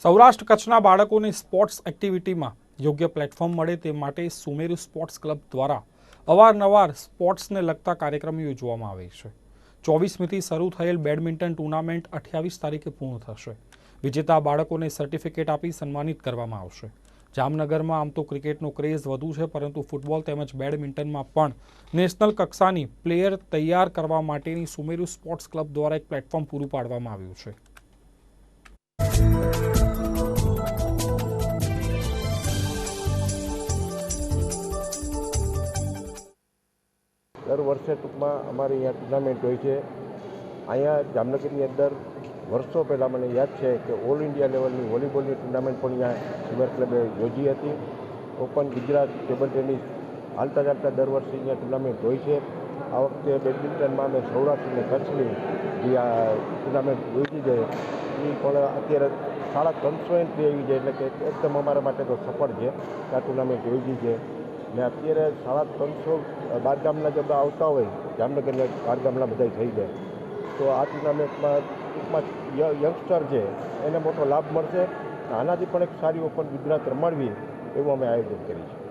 સૌરાષ્ટ્ર કચ્છના બાળકોને સ્પોર્ટ્સ એક્ટિવિટીમાં યોગ્ય પ્લેટફોર્મ મળે તે માટે સુમેરુ સ્પોર્ટ્સ ક્લબ દ્વારા અવારનવાર સ્પોર્ટ્સને લગતા કાર્યક્રમો યોજવામાં આવે છે. ચોવીસમીથી શરૂ થયેલ બેડમિન્ટન ટુર્નામેન્ટ અઠ્યાવીસ તારીખે પૂર્ણ થશે. વિજેતા બાળકોને સર્ટિફિકેટ આપી સન્માનિત કરવામાં આવશે. જામનગરમાં આમ તો ક્રિકેટનો ક્રેઝ વધુ છે, પરંતુ ફૂટબોલ તેમજ બેડમિન્ટનમાં પણ નેશનલ કક્ષાની પ્લેયર તૈયાર કરવા માટેની સુમેરુ સ્પોર્ટ્સ ક્લબ દ્વારા એક પ્લેટફોર્મ પૂરું પાડવામાં આવ્યું છે. દર વર્ષે ટૂંકમાં અમારી અહીંયા ટુર્નામેન્ટ હોય છે. અહીંયા જામનગરની અંદર વર્ષો પહેલાં મને યાદ છે કે ઓલ ઇન્ડિયા લેવલની વોલીબોલની ટુર્નામેન્ટ પણ અહીંયા સિલ્વર ક્લબે યોજી હતી. ઓપન ગુજરાત ટેબલ ટેનિસ હાલતા ચાલતા દર વર્ષે અહીંયા ટુર્નામેન્ટ હોય છે. આ વખતે બેડમિન્ટનમાં અમે સૌરાષ્ટ્ર અને કચ્છની જે આ ટુર્નામેન્ટ યોજી છે એ પણ અત્યારે સાડા ત્રણસો એન્ટ્રી આવી છે, એટલે કે એકદમ અમારા માટે તો સફળ છે આ ટુર્નામેન્ટ યોજી છે. ને અત્યારે સાડા ત્રણસો બાર ગામના જે બધા આવતા હોય, જામનગરના બાર ગામના બધા થઈ જાય. તો આ ટુર્નામેન્ટમાં ટૂંકમાં યંગસ્ટર છે, એને મોટો લાભ મળશે. આનાથી પણ એક સારી ઓપન ગુજરાત રમાડવી, એવું અમે આયોજન કરી છે